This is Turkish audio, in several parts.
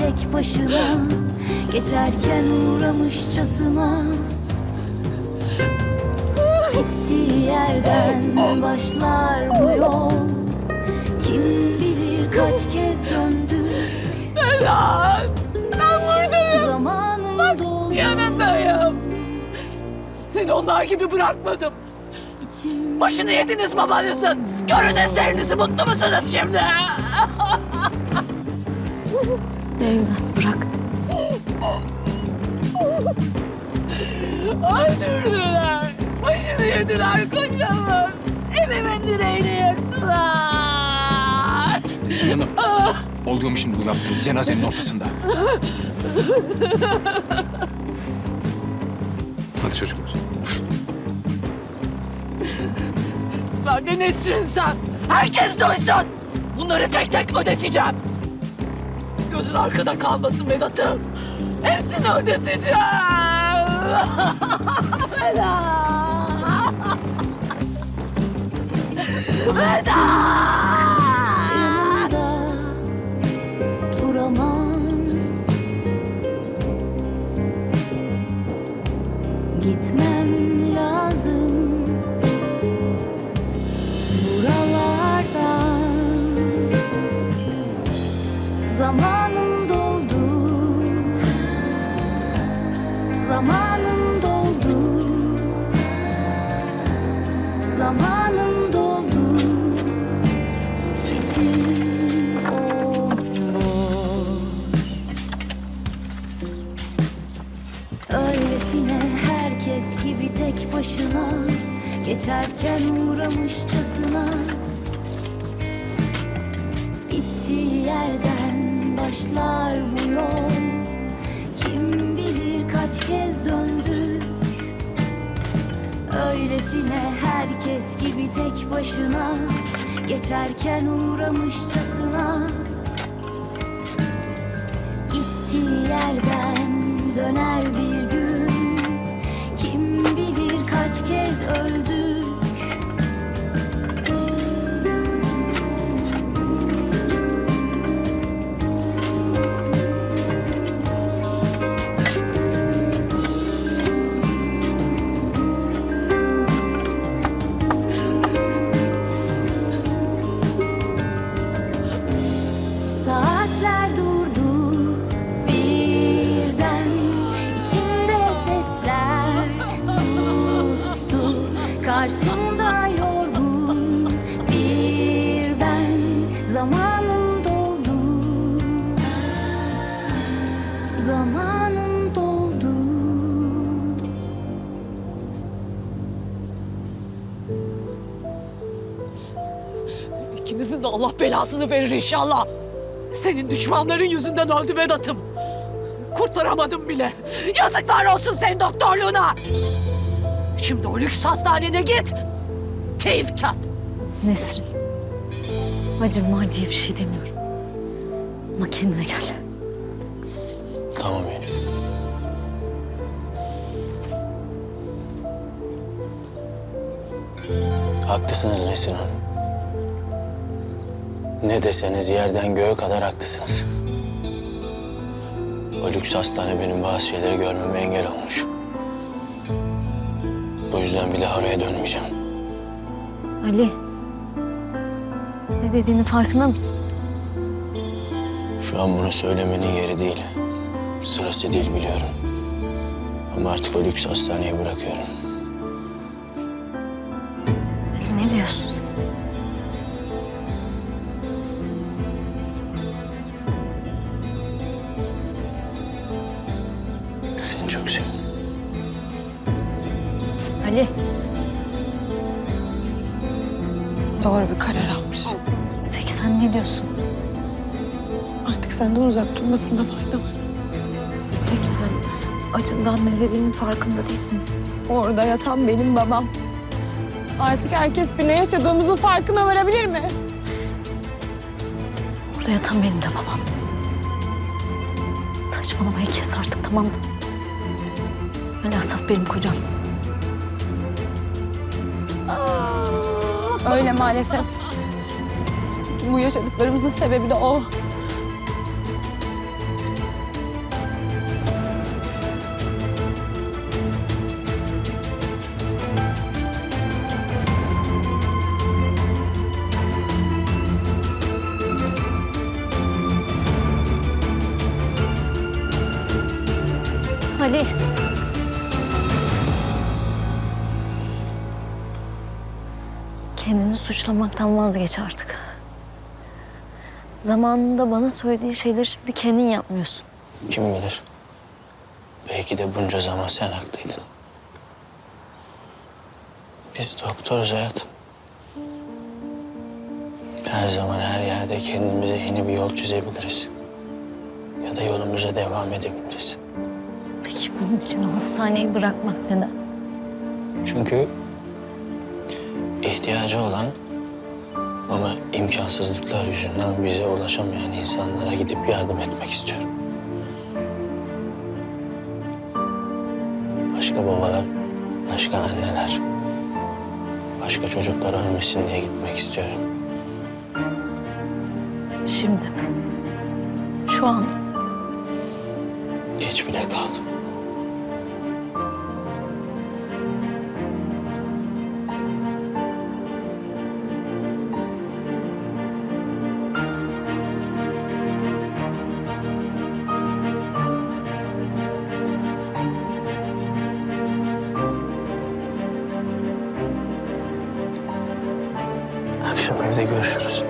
tek başına Geçerken uğramışçasına Gittiği yerden başlar bu yol Kim bilir kaç kez döndük Lan ben buradayım. Zamanım doldu Yanındayım. Seni onlar gibi bırakmadım. içim Başını yediniz babanızın. Görün eserinizi mutlu musunuz şimdi? Değmez bırak. Öldürdüler. Başını yediler kocamın. Evimin direğini yıktılar. Hanım, oluyor mu şimdi bu yaptığı cenazenin ortasında? Hadi çocuklar. Ben de Nesrin sen. Herkes duysun. Bunları tek tek ödeteceğim. Gözün arkada kalmasın Vedat'ım. Hepsini ödeteceğim. Vedat. Vedat. Başına Geçerken uğramışçasına Gittiği yerden başlar bu yol. Kim bilir kaç kez döndük. Öylesine herkes gibi tek başına Geçerken uğramışçasına Gittiği yerden döner bir kaç İkinizin de Allah belasını verir inşallah. Senin düşmanların yüzünden öldü Vedat'ım. Kurtaramadım bile. Yazıklar olsun senin doktorluğuna. Şimdi o lüks hastanene git. Keyif çat. Nesrin. Acım var diye bir şey demiyorum. Ama kendine gel. Tamam Eylül. Haklısınız Nesin Hanım. Ne deseniz yerden göğe kadar haklısınız. O lüks hastane benim bazı şeyleri görmeme engel olmuş. Bu yüzden daha oraya dönmeyeceğim. Ali. Ne dediğinin farkında mısın? Şu an bunu söylemenin yeri değil. Sırası değil biliyorum. Ama artık o lüks hastaneyi bırakıyorum. Ali ne diyorsun sen? Ne diyorsun? Artık senden uzak durmasında fayda var. Peki sen acından ne dediğinin farkında değilsin. Orada yatan benim babam. Artık herkes bir ne yaşadığımızın farkına varabilir mi? Orada yatan benim de babam. Saçmalamayı kes artık tamam mı? Ali Asaf benim kocam. Öyle maalesef. Bu yaşadıklarımızın sebebi de o. Ali. Kendini suçlamaktan vazgeç artık. Zamanında bana söylediği şeyleri şimdi kendin yapmıyorsun. Kim bilir? Belki de bunca zaman sen haklıydın. Biz doktoruz hayatım. Her zaman her yerde kendimize yeni bir yol çizebiliriz. Ya da yolumuza devam edebiliriz. Peki bunun için hastaneyi bırakmak neden? Çünkü ihtiyacı olan ama imkansızlıklar yüzünden bize ulaşamayan insanlara gidip yardım etmek istiyorum. Başka babalar, başka anneler, başka çocuklar ölmesin diye gitmek istiyorum. Şimdi mi? Şu an mı? Geç bile kaldım. Akşam evde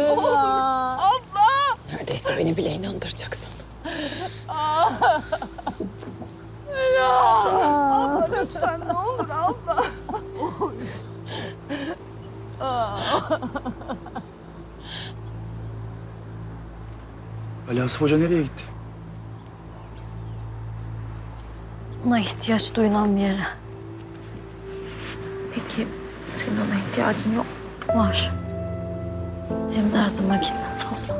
görüşürüz. Neredeyse beni bile inandıracaksın. Ali Asaf Hoca nereye gitti? Ona ihtiyaç duyulan bir yere. Peki senin ona ihtiyacın yok mu? Var. Hem de her zamankinden fazla.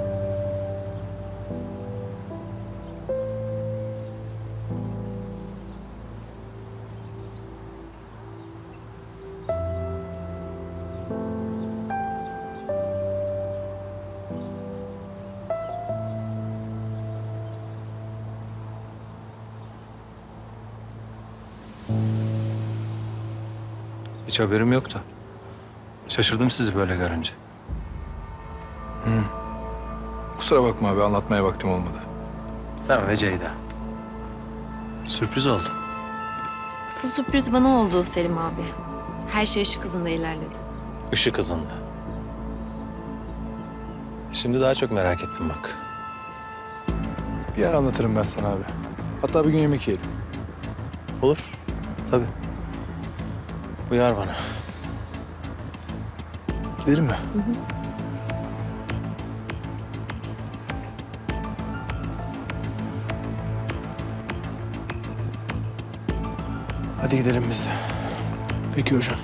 Hiç haberim yoktu. Şaşırdım sizi böyle görünce. Kusura bakma abi anlatmaya vaktim olmadı. Sen ve Ceyda. Sürpriz oldu. Asıl sürpriz bana oldu Selim abi. Her şey ışık hızında ilerledi. Işık hızında. Şimdi daha çok merak ettim bak. Bir yer anlatırım ben sana abi. Hatta bir gün yemek yiyelim. Olur. Tabii. Uyar bana. Gidelim mi? Hadi gidelim biz de. Peki hocam.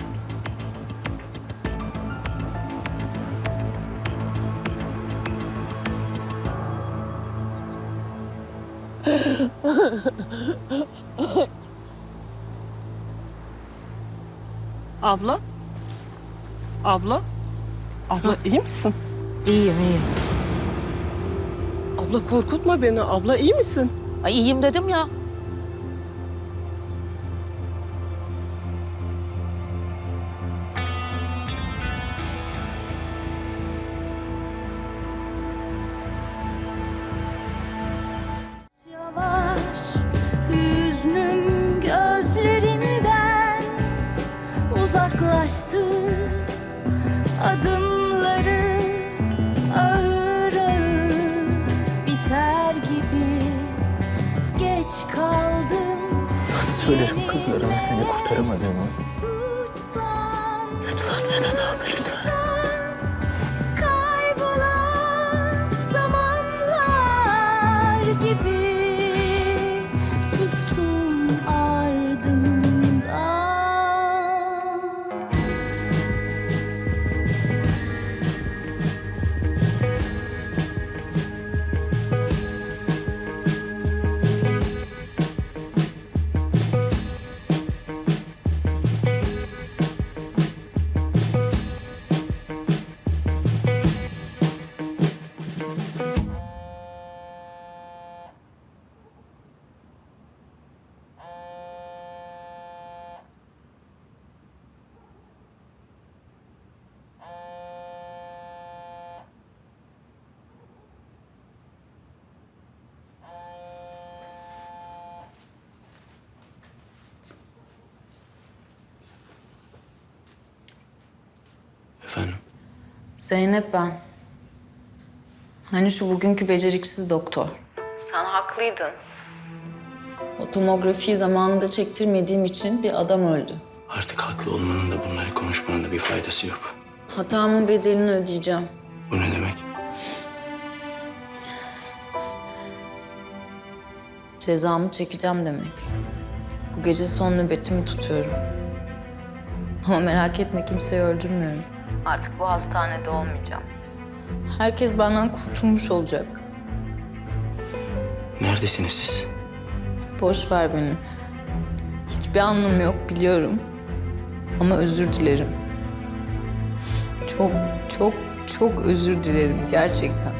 Abla? Abla? Abla iyi misin? İyiyim iyiyim. Abla korkutma beni. Abla iyi misin? Ay iyiyim dedim ya. Kaldım Nasıl söylerim kızlarıma seni kurtaramadığımı? Zeynep ben. Hani şu bugünkü beceriksiz doktor. Sen haklıydın. O tomografiyi zamanında çektirmediğim için bir adam öldü. Artık haklı olmanın da bunları konuşmanın da bir faydası yok. Hatamın bedelini ödeyeceğim. Bu ne demek? Cezamı çekeceğim demek. Bu gece son nöbetimi tutuyorum. Ama merak etme kimseyi öldürmüyorum. Artık bu hastanede olmayacağım. Herkes benden kurtulmuş olacak. Neredesiniz siz? Boş ver beni. Hiçbir anlamı yok biliyorum. Ama özür dilerim. Çok, çok, çok özür dilerim gerçekten.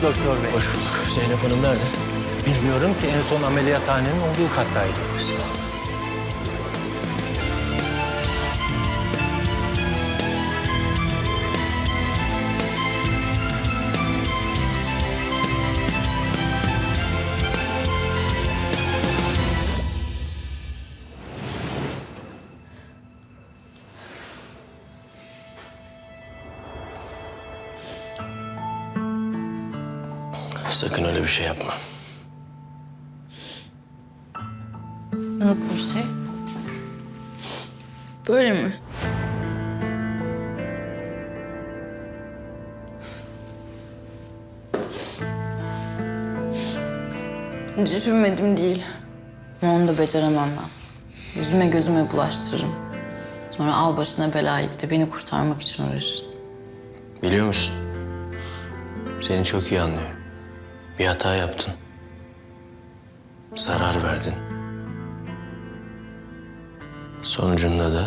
Geldiniz doktor bey. Hoş bulduk. Zeynep Hanım nerede? Bilmiyorum ki en son ameliyathanenin olduğu kattaydı. Sakın öyle bir şey yapma. Nasıl bir şey? Böyle mi? Düşünmedim değil. Ama onu da beceremem ben. Yüzüme gözüme bulaştırırım. Sonra al başına belayı bir de beni kurtarmak için uğraşırsın. Biliyor musun? Seni çok iyi anlıyorum. Bir hata yaptın. Zarar verdin. Sonucunda da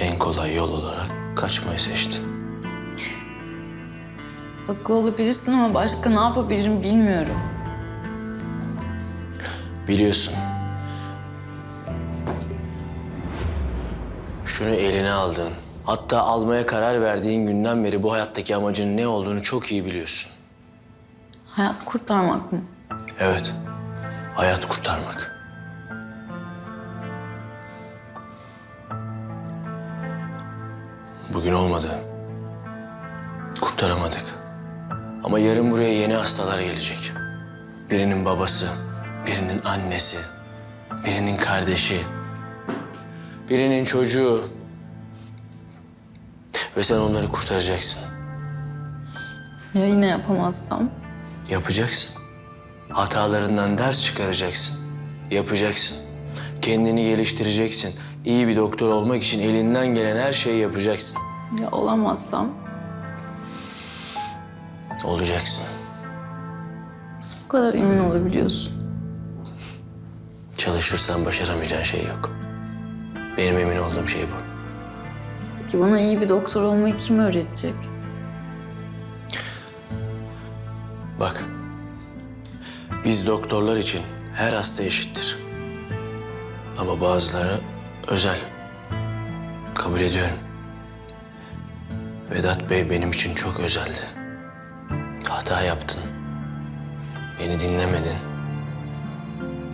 en kolay yol olarak kaçmayı seçtin. Haklı olabilirsin ama başka ne yapabilirim bilmiyorum. Biliyorsun. Şunu eline aldığın, hatta almaya karar verdiğin günden beri bu hayattaki amacının ne olduğunu çok iyi biliyorsun. Hayat kurtarmak mı? Evet, hayat kurtarmak. Bugün olmadı. Kurtaramadık. Ama yarın buraya yeni hastalar gelecek. Birinin babası, birinin annesi, birinin kardeşi, birinin çocuğu. Ve sen onları kurtaracaksın. Ya yine yapamazsam? Yapacaksın. Hatalarından ders çıkaracaksın. Yapacaksın. Kendini geliştireceksin. İyi bir doktor olmak için elinden gelen her şeyi yapacaksın. Ya olamazsam? Olacaksın. Nasıl bu kadar emin olabiliyorsun? Çalışırsan başaramayacağın şey yok. Benim emin olduğum şey bu. Ki bana iyi bir doktor olmayı kim öğretecek? Bak. Biz doktorlar için her hasta eşittir. Ama bazıları özel. Kabul ediyorum. Vedat Bey benim için çok özeldi. Hata yaptın. Beni dinlemedin.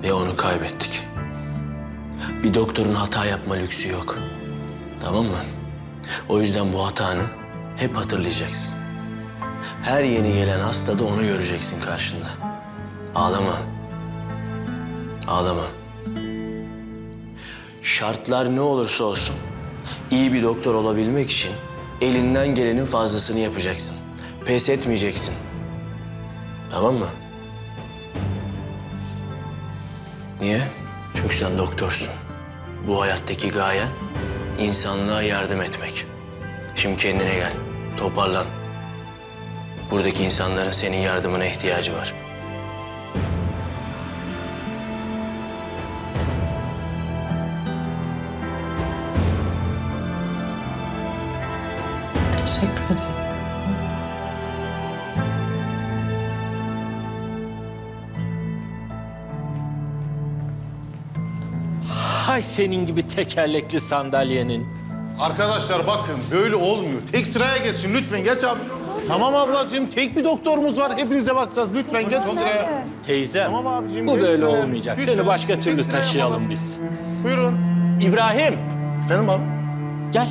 Ve onu kaybettik. Bir doktorun hata yapma lüksü yok. Tamam mı? O yüzden bu hatanı hep hatırlayacaksın. Her yeni gelen hastada onu göreceksin karşında. Ağlama. Ağlama. Şartlar ne olursa olsun iyi bir doktor olabilmek için elinden gelenin fazlasını yapacaksın. Pes etmeyeceksin. Tamam mı? Niye? Çünkü sen doktorsun. Bu hayattaki gayen insanlığa yardım etmek. Şimdi kendine gel. Toparlan. Buradaki insanların senin yardımına ihtiyacı var. Teşekkür ederim. Hay senin gibi tekerlekli sandalyenin. Arkadaşlar bakın böyle olmuyor. Tek sıraya geçsin lütfen geç abi. Tamam ablacığım tek bir doktorumuz var. Hepinize bakacağız. Lütfen geç sıraya. Teyzem, Tamam abicim, bu geç böyle sıraya. olmayacak. Lütfen. Seni başka türlü sıraya taşıyalım yapalım. biz. Buyurun. İbrahim, Efendim abi. gel.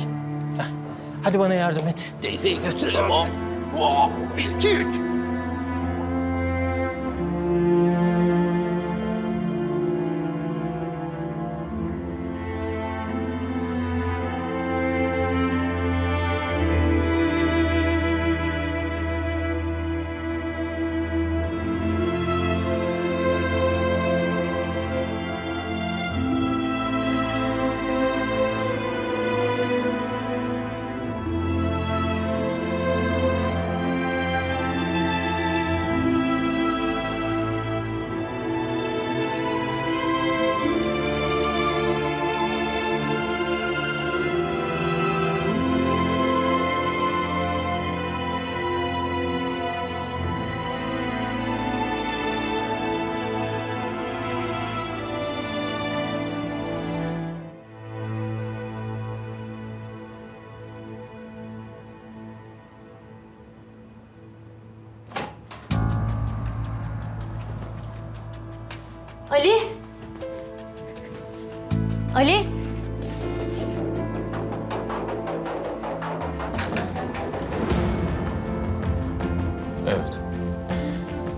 Heh, Hadi bana yardım et. Teyzeyi götürelim. Hop, hop. Bir, iki, üç. Ali? Ali? Evet.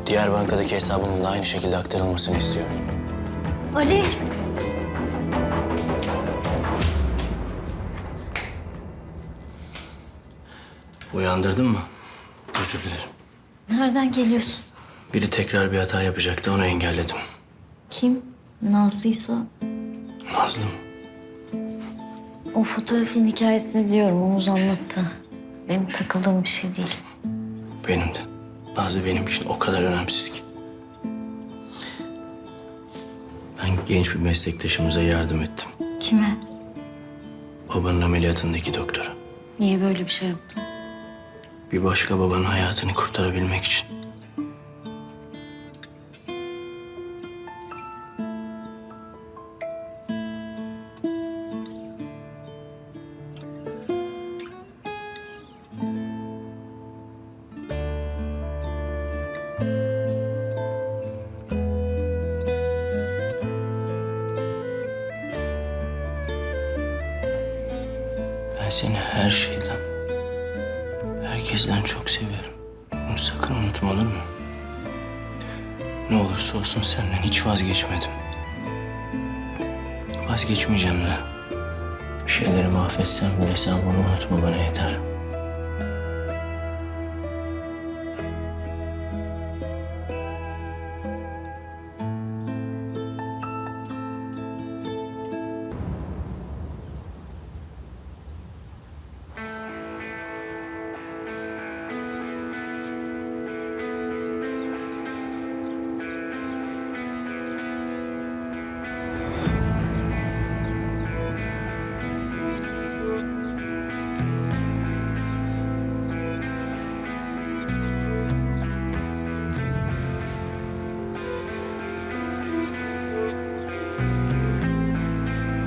Diğer bankadaki hesabımın da aynı şekilde aktarılmasını istiyorum. Ali? Uyandırdın mı? Özür dilerim. Nereden geliyorsun? Biri tekrar bir hata yapacaktı, onu engelledim. Kim? Nazlıysa Nazlı mı? o fotoğrafın hikayesini biliyorum. Oğuz anlattı. Benim takıldığım bir şey değil. Benim de. Nazlı benim için o kadar önemsiz ki. Ben genç bir meslektaşımıza yardım ettim. Kime? Babanın ameliyatındaki doktora. Niye böyle bir şey yaptın? Bir başka babanın hayatını kurtarabilmek için. Seni her şeyden, herkesten çok seviyorum. Bunu sakın unutma olur mu? Ne olursa olsun senden hiç vazgeçmedim. Vazgeçmeyeceğim de. Bir şeyleri mahvetsem bile sen bunu unutma bana yeter.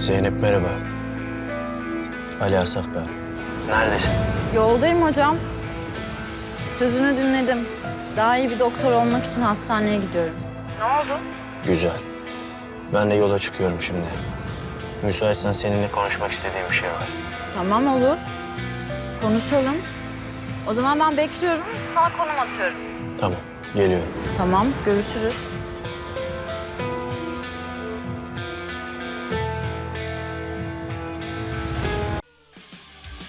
Zeynep merhaba. Ali Asaf ben. Neredesin? Yoldayım hocam. Sözünü dinledim. Daha iyi bir doktor olmak için hastaneye gidiyorum. Güzel. Ben de yola çıkıyorum şimdi. Müsaitsen seninle konuşmak istediğim bir şey var. Tamam olur. Konuşalım. O zaman ben bekliyorum. Sana konum atıyorum. Tamam, geliyorum. Tamam, görüşürüz.